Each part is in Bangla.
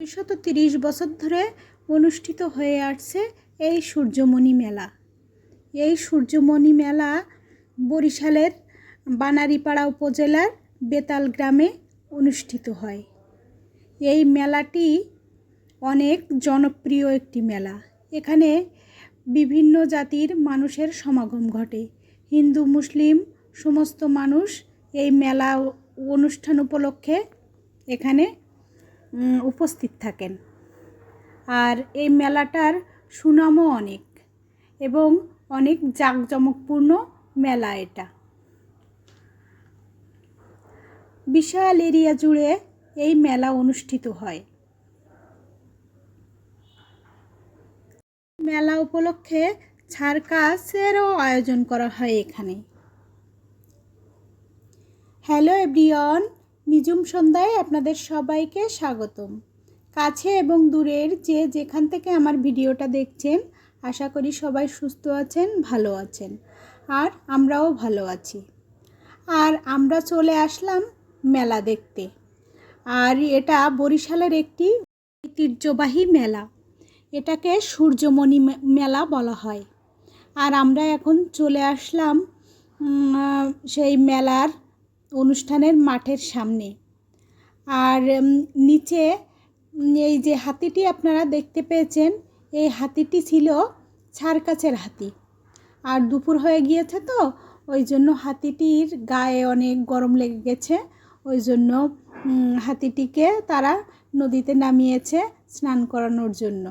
দুইশত তিরিশ বছর ধরে অনুষ্ঠিত হয়ে আসছে এই সূর্যমণি মেলা। এই সূর্যমণি মেলা বরিশালের বানারীপাড়া উপজেলার বেতাল গ্রামে অনুষ্ঠিত হয়। এই মেলাটি অনেক জনপ্রিয় একটি মেলা। এখানে বিভিন্ন জাতির মানুষের সমাগম ঘটে। হিন্দু, মুসলিম, সমস্ত মানুষ এই মেলা অনুষ্ঠান উপলক্ষে এখানে উপস্থিত থাকেন। আর এই মেলাটার সুনামও অনেক এবং অনেক জাঁকজমকপূর্ণ মেলা এটা। বিশাল এরিয়া জুড়ে এই মেলা অনুষ্ঠিত হয়। মেলা উপলক্ষে ছাড়কাসেরও আয়োজন করা হয় এখানে। হ্যালো এভরিওয়ান নিজুম সন্ধ্যায় আপনাদের সবাইকে স্বাগতম। কাছে এবং দূরের যে যেখান থেকে আমার ভিডিওটা দেখছেন, আশা করি সবাই সুস্থ আছেন, ভালো আছেন, আর আমরাও ভালো আছি। আর আমরা চলে আসলাম মেলা দেখতে। আর এটা বরিশালের একটি ঐতিহ্যবাহী মেলা। এটাকে সূর্যমণি মেলা বলা হয়। আর আমরা এখন চলে আসলাম সেই মেলার অনুষ্ঠানের মাঠের সামনে। আর নিচে এই যে হাতিটি আপনারা দেখতে পেয়েছেন, এই হাতিটি ছিল ছারকাছের হাতি। আর দুপুর হয়ে গিয়েছে তো, ওই জন্য হাতিটির গায়ে অনেক গরম লেগে গেছে। ওই জন্য হাতিটিকে তারা নদীতে নামিয়েছে স্নান করানোর জন্য।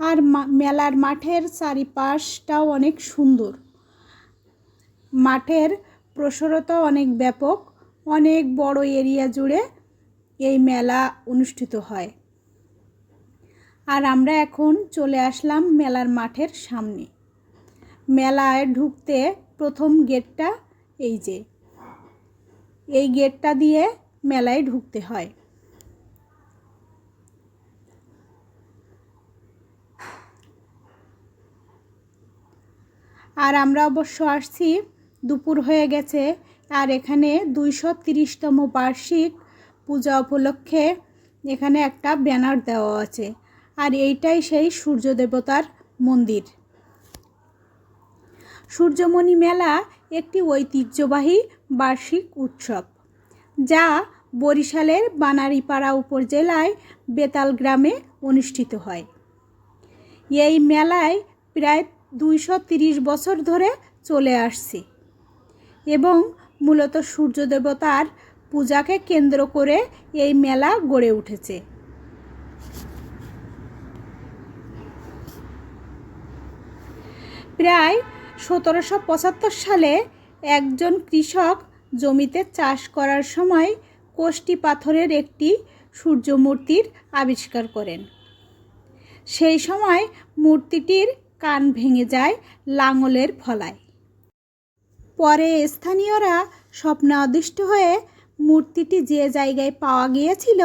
আর মেলার মাঠের চারিপাশটাও অনেক সুন্দর। মাঠের প্রসারতা অনেক ব্যাপক, অনেক বড় এরিয়া জুড়ে এই মেলা অনুষ্ঠিত হয়। আর আমরা এখন চলে আসলাম মেলার মাঠের সামনে। মেলায় ঢুকতে প্রথম গেটটা এই যে। এই গেটটা দিয়ে মেলায় ঢুকতে হয়। আর আমরা অবশ্য আসছি দুপুর হয়ে গেছে আর এখানে দুইশো তিরিশতম বার্ষিক পূজা উপলক্ষে এখানে একটা ব্যানার দেওয়া আছে আর এইটাই সেই সূর্য দেবতার মন্দির। সূর্যমণি মেলা একটি ঐতিহ্যবাহী বার্ষিক উৎসব যা বরিশালের বানারীপাড়া উপজেলায় বেতাল গ্রামে অনুষ্ঠিত হয়। এই মেলায় প্রায় দুইশো বছর ধরে চলে আসছে। এবং মূলত সূর্য দেবতার পূজাকে কেন্দ্র করে এই মেলা গড়ে উঠেছে। প্রায় সতেরোশো পঁচাত্তর সালে একজন কৃষক জমিতে চাষ করার সময় কোষ্টি পাথরের একটি সূর্য মূর্তির আবিষ্কার করেন। সেই সময় মূর্তিটির কান ভেঙে যায় লাঙলের ফলায়। পরে স্থানীয়রা স্বপ্নে অদিষ্ট হয়ে মূর্তিটি যে জায়গায় পাওয়া গিয়েছিল,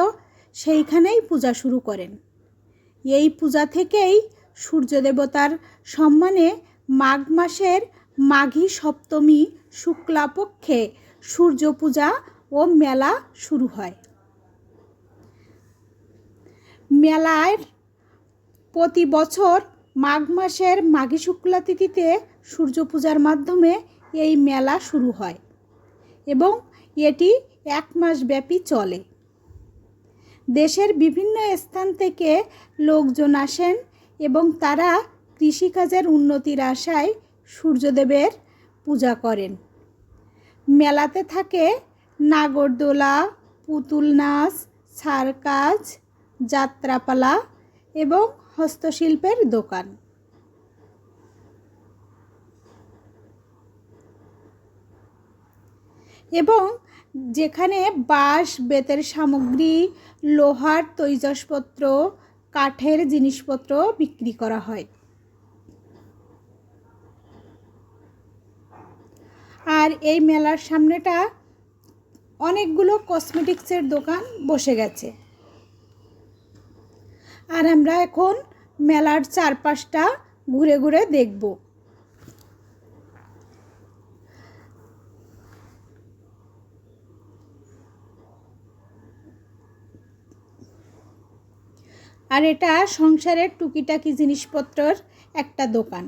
সেইখানেই পূজা শুরু করেন। এই পূজা থেকেই সূর্য দেবতার সম্মানে মাঘ মাসের মাঘী সপ্তমী শুক্লাপক্ষে সূর্য পূজা ও মেলা শুরু হয়। মেলায় প্রতি বছর মাঘ মাসের মাঘী শুক্লা তিথিতে সূর্য পূজার মাধ্যমে এই মেলা শুরু হয় এবং এটি এক মাস ব্যাপী চলে। দেশের বিভিন্ন স্থান থেকে লোকজন আসেন এবং তারা কৃষিকাজের উন্নতির আশায় সূর্যদেবের পূজা করেন। মেলাতে থাকে নাগরদোলা, পুতুল নাচ সার্কাস যাত্রাপালা এবং হস্তশিল্পের দোকান। এবং যেখানে বাঁশ, বেতের সামগ্রী, লোহার তৈজসপত্র, কাঠের জিনিসপত্র বিক্রি করা হয়। আর এই মেলার সামনেটা অনেকগুলো কসমেটিক্সের দোকান বসে গেছে। আর আমরা এখন মেলার চারপাশটা ঘুরে ঘুরে দেখব। আর এটা সংসারের টুকিটাকি জিনিসপত্রর একটা দোকান।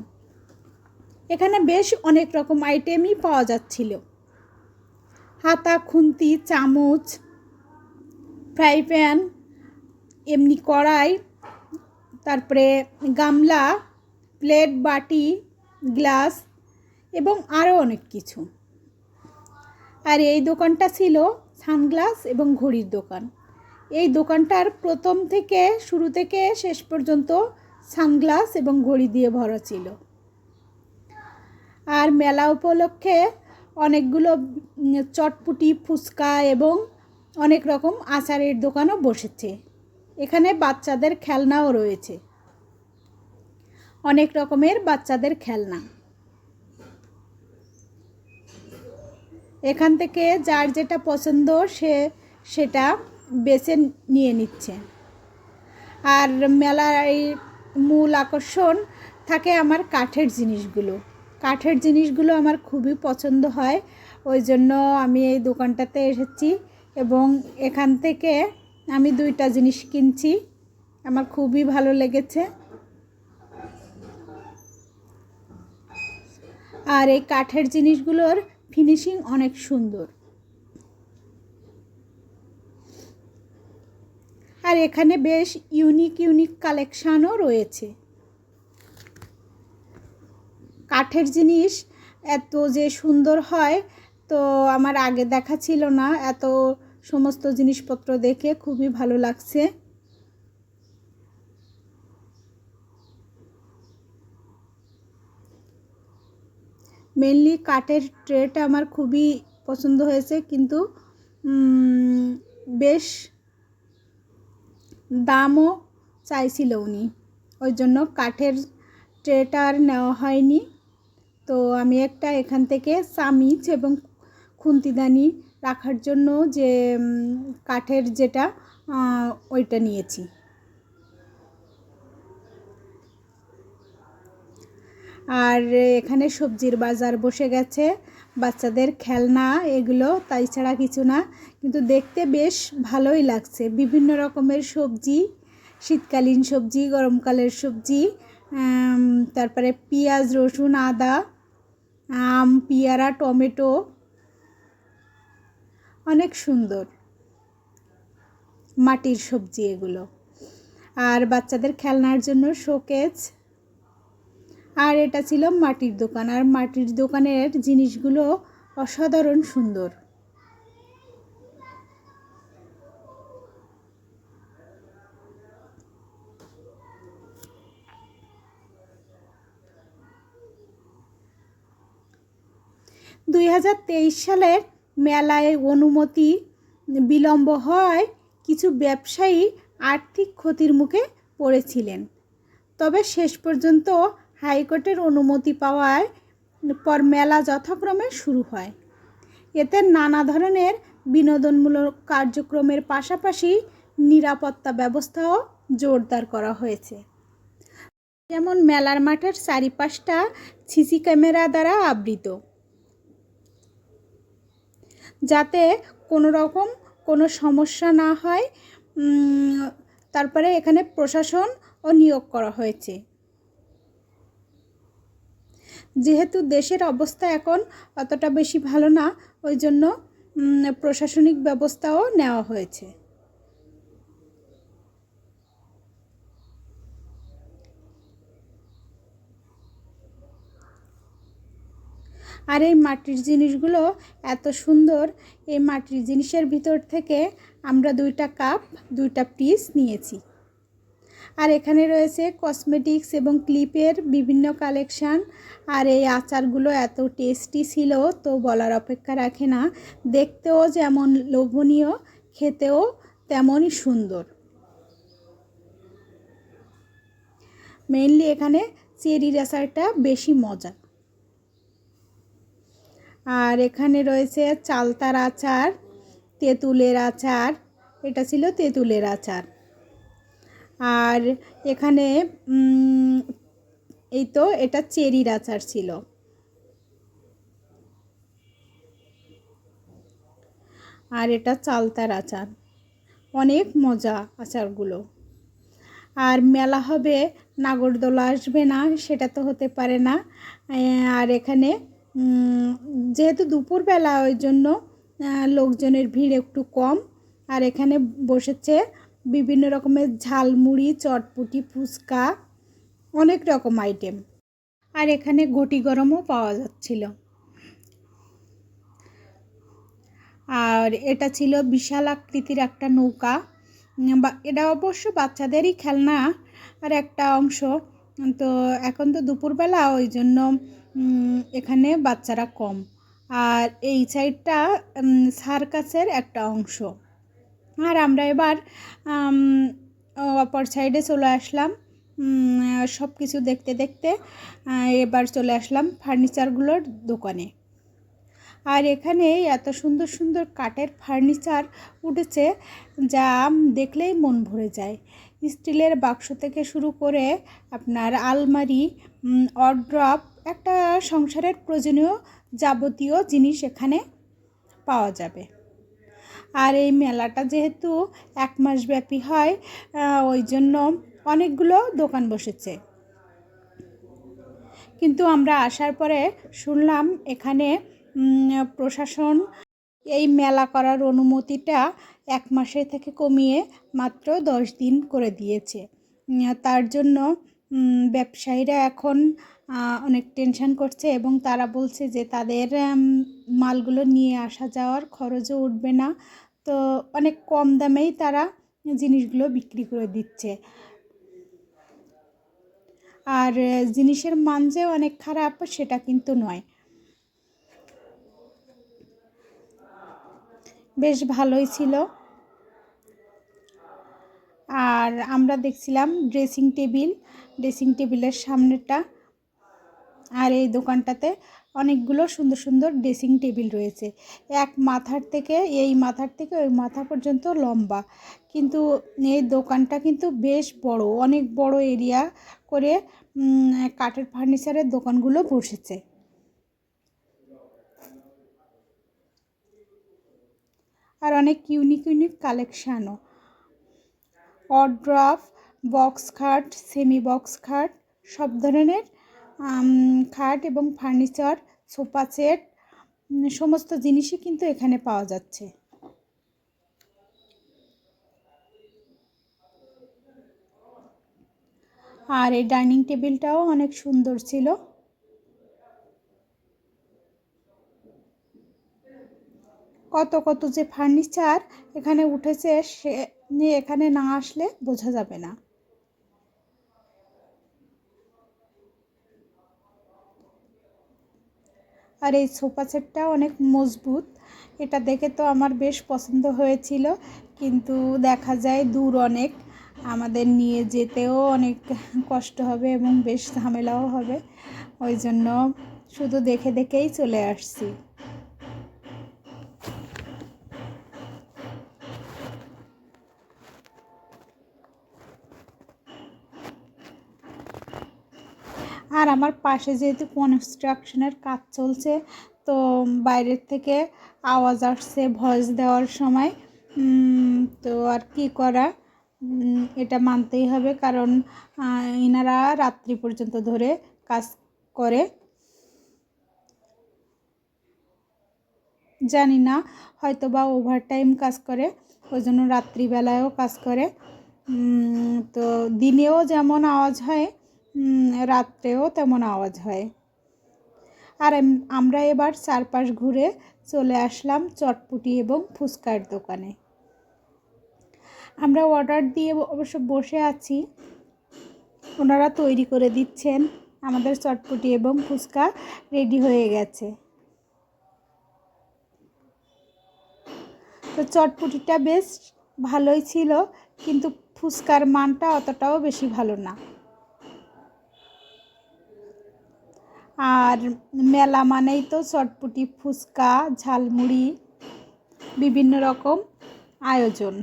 এখানে বেশ অনেক রকম আইটেমই পাওয়া যাচ্ছিল। হাতা, খুন্তি, চামচ ফ্রাই প্যান এমনি কড়াই, তারপরে গামলা প্লেট বাটি, গ্লাস এবং আরও অনেক কিছু। আর এই দোকানটা ছিল সানগ্লাস এবং ঘড়ির দোকান। এই দোকানটার প্রথম থেকে শুরু থেকে শেষ পর্যন্ত সানগ্লাস এবং ঘড়ি দিয়ে ভরা ছিল। আর মেলা উপলক্ষে অনেকগুলো চটপুটি, ফুচকা এবং অনেক রকম আচারের দোকানও বসেছে। এখানে বাচ্চাদের খেলনাও রয়েছে। অনেক রকমের বাচ্চাদের খেলনা। এখান থেকে যার যেটা পছন্দ সে, সেটা বেছে নিয়ে নিচ্ছে। আর মেলার এই মূল আকর্ষণ থাকে আমার কাঠের জিনিসগুলো। কাঠের জিনিসগুলো আমার খুবই পছন্দ হয়। ওই জন্য আমি এই দোকানটাতে এসেছি এবং এখান থেকে আমি দুইটা জিনিস কিনছি। আমার খুবই ভালো লেগেছে। আর এই কাঠের জিনিসগুলোর ফিনিশিং অনেক সুন্দর। আর এখানে বেশ ইউনিক ইউনিক কালেকশানও রয়েছে। কাঠের জিনিস এত যে সুন্দর হয়, তো আমার আগে দেখা ছিল না। এত সমস্ত জিনিসপত্র দেখে খুবই ভালো লাগছে। মেনলি কাঠের ট্রেটা আমার খুবই পছন্দ হয়েছে, কিন্তু বেশ দামও চাইছিল উনি। ওই জন্য কাঠের ট্রেটার নেওয়া হয়নি। তো আমি একটা এখান থেকে চামিচ এবং খুন্তিদানি রাখার জন্য যে কাঠের যেটা ওইটা নিয়েছি। আর এখানে সবজির বাজার বসে গেছে, বাচ্চাদের খেলনা এগুলো, তাই ছাড়া কিছু না। কিন্তু দেখতে বেশ ভালোই লাগছে। বিভিন্ন রকমের সবজি, শীতকালীন সবজি, গরমকালের সবজি তারপরে পেঁয়াজ, রসুন, আদা, আম, পেয়ারা, টমেটো, অনেক সুন্দর মাটির সবজি এগুলো। আর বাচ্চাদের খেলনার জন্য শোকেজ আর এটা ছিল মাটির দোকান। আর মাটির দোকানের জিনিসগুলো অসাধারণ সুন্দর। দুই হাজার তেইশ সালের মেলায় অনুমতি বিলম্ব হয় কিছু ব্যবসায়ী আর্থিক ক্ষতির মুখে পড়েছিলেন। তবে শেষ পর্যন্ত হাইকোর্টের অনুমতি পাওয়ায় পর মেলা যথাক্রমে শুরু হয়। এতে নানা ধরনের বিনোদনমূলক কার্যক্রমের পাশাপাশি নিরাপত্তা ব্যবস্থাও জোরদার করা হয়েছে। যেমন মেলার মাঠের চারিপাশটা সিসি ক্যামেরা দ্বারা আবৃত। যাতে কোনো রকম কোনো সমস্যা না হয় তারপরে এখানে প্রশাসন ও নিয়োগ করা হয়েছে। যেহেতু দেশের অবস্থা এখন অতটা বেশি ভালো না, ওই জন্য প্রশাসনিক ব্যবস্থাও নেওয়া হয়েছে। আর এই মাটির জিনিসগুলো এত সুন্দর, এই মাটির জিনিসের ভিতর থেকে আমরা দুইটা কাপ, দুইটা পিস নিয়েছি। আর এখানে রয়েছে কসমেটিক্স এবং ক্লিপের বিভিন্ন কালেকশান আর এই আচারগুলো এত টেস্টি ছিল, তো বলার অপেক্ষা রাখে না। দেখতেও যেমন লোভনীয়, খেতেও তেমনই সুন্দর। মেইনলি এখানে চেরির আচারটা বেশি মজা। আর এখানে রয়েছে চালতার আচার, তেঁতুলের আচার, এটা ছিল তেঁতুলের আচার। আর এখানে এই তো এটা চেরির আচার ছিল। আর এটা চালতার আচার অনেক মজা আচারগুলো। আর মেলা হবে, নাগরদোলা আসবে না, সেটা তো হতে পারে না। আর এখানে যেহেতু দুপুরবেলা, ওই জন্য লোকজনের ভিড় একটু কম। আর এখানে বসেছে বিভিন্ন রকমের ঝালমুড়ি, চটপুটি, ফুচকা, অনেক রকম আইটেম আর এখানে ঘটি গরমও পাওয়া যাচ্ছিল। আর এটা ছিল বিশাল আকৃতির একটা নৌকা। বা, এটা অবশ্য বাচ্চাদেরই খেলনা আর একটা অংশ। তো এখন তো দুপুরবেলা, ওই জন্য এখানে বাচ্চারা কম। আর এই সাইডটা সার্কাসের একটা অংশ। আর আমরা এবার অপর সাইডে চলে আসলাম। সব কিছু দেখতে দেখতে এবার চলে আসলাম ফার্নিচারগুলোর দোকানে। আর এখানে এত সুন্দর সুন্দর কাঠের ফার্নিচার উঠেছে, যা দেখলেই মন ভরে যায়। স্টিলের বাক্স থেকে শুরু করে আপনার আলমারি অড্রপ একটা সংসারের প্রয়োজনীয় যাবতীয় জিনিস এখানে পাওয়া যাবে। আর এই মেলাটা যেহেতু এক মাস ব্যাপী হয় ওই জন্য অনেকগুলো দোকান বসেছে। কিন্তু আমরা আসার পরে শুনলাম এখানে প্রশাসন এই মেলা করার অনুমতিটা এক মাসের থেকে কমিয়ে মাত্র দশ দিন করে দিয়েছে। তার জন্য ব্যবসায়ীরা এখন অনেক টেনশন করছে এবং তারা বলছে যে তাদের মালগুলো নিয়ে আসা যাওয়ার খরচও উঠবে না। তো অনেক কম দামেই তারা জিনিসগুলো বিক্রি করে দিচ্ছে। আর জিনিসের মান যে অনেক খারাপ, সেটা কিন্তু নয়। বেশ ভালোই ছিল। আর আমরা দেখছিলাম ড্রেসিং টেবিল, ড্রেসিং টেবিলের সামনেটা। আর এই দোকানটাতে অনেকগুলো সুন্দর সুন্দর ড্রেসিং টেবিল রয়েছে। এক মাথার থেকে, এই মাথার থেকে ওই মাথা পর্যন্ত লম্বা। কিন্তু এই দোকানটা কিন্তু বেশ বড়, অনেক বড় এরিয়া করে কাঠের ফার্নিচারের দোকানগুলো বসেছে। আর অনেক ইউনিক ইউনিক কালেকশানও। অড্রফ বক্স খাট, সেমি বক্স খাট, সব ধরনের খাট এবং ফার্নিচার, সোফা সেট সমস্ত জিনিসই কিন্তু এখানে পাওয়া যাচ্ছে। আর এই ডাইনিং টেবিলটাও অনেক সুন্দর ছিল। কত কত যে ফার্নিচার এখানে উঠেছে সে, এখানে না আসলে বোঝা যাবে না। আর এই সোফা সেটটাও অনেক মজবুত। এটা দেখে তো আমার বেশ পছন্দ হয়েছিল, কিন্তু দেখা যায় দূর অনেক। আমাদের নিয়ে যেতেও অনেক কষ্ট হবে এবং বেশ ঝামেলাও হবে। ওই জন্য শুধু দেখে দেখেই চলে আসছি। আমার পাশে যেহেতু কনস্ট্রাকশনের কাজ চলছে, তো বাইরের থেকে আওয়াজ আসছে ভয়েস দেওয়ার সময়। তো আর কি করা? এটা মানতেই হবে কারণ এনারা রাত্রি পর্যন্ত ধরে কাজ করে। জানি না হয়তো বা ওভার টাইম কাজ করে ওই জন্য রাত্রিবেলায়ও কাজ করে। তো দিনেও যেমন আওয়াজ হয় রাত্রেও তেমন আওয়াজ হয়। আর আমরা এবার চারপাশ ঘুরে চলে আসলাম চটপুটি এবং ফুচকার দোকানে। আমরা অর্ডার দিয়ে অবশ্য বসে আছি। ওনারা তৈরি করে দিচ্ছেন। আমাদের চটপুটি এবং ফুচকা রেডি হয়ে গেছে। তো চটপুটিটা বেশ ভালোই ছিল, কিন্তু ফুচকার মানটা অতটাও বেশি ভালো না। আর মেলা মানেই তো চটপুটি, ফুচকা, ঝালমুড়ি, বিভিন্ন রকম আয়োজন।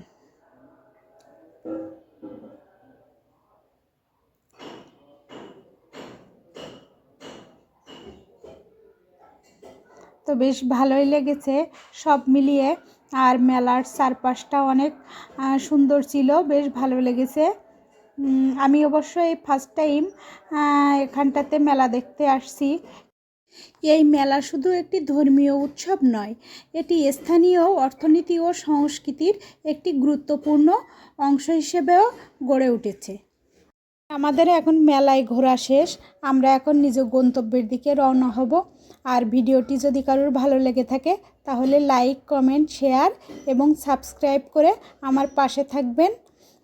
তো বেশ ভালোই লেগেছে সব মিলিয়ে। আর মেলার চারপাশটা অনেক সুন্দর ছিল, বেশ ভালো লেগেছে। আমি অবশ্য এই ফার্স্ট টাইম এখানটাতে মেলা দেখতে আসছি। এই মেলা শুধু একটি ধর্মীয় উৎসব নয়, এটি স্থানীয় অর্থনীতি ও সংস্কৃতির একটি গুরুত্বপূর্ণ অংশ হিসেবেও গড়ে উঠেছে। আমাদের এখন মেলায় ঘোরা শেষ, আমরা এখন নিজ গন্তব্যের দিকে রওনা হব। আর ভিডিওটি যদি কারোর ভালো লেগে থাকে, তাহলে লাইক কমেন্ট শেয়ার এবং সাবস্ক্রাইব করে আমার পাশে থাকবেন।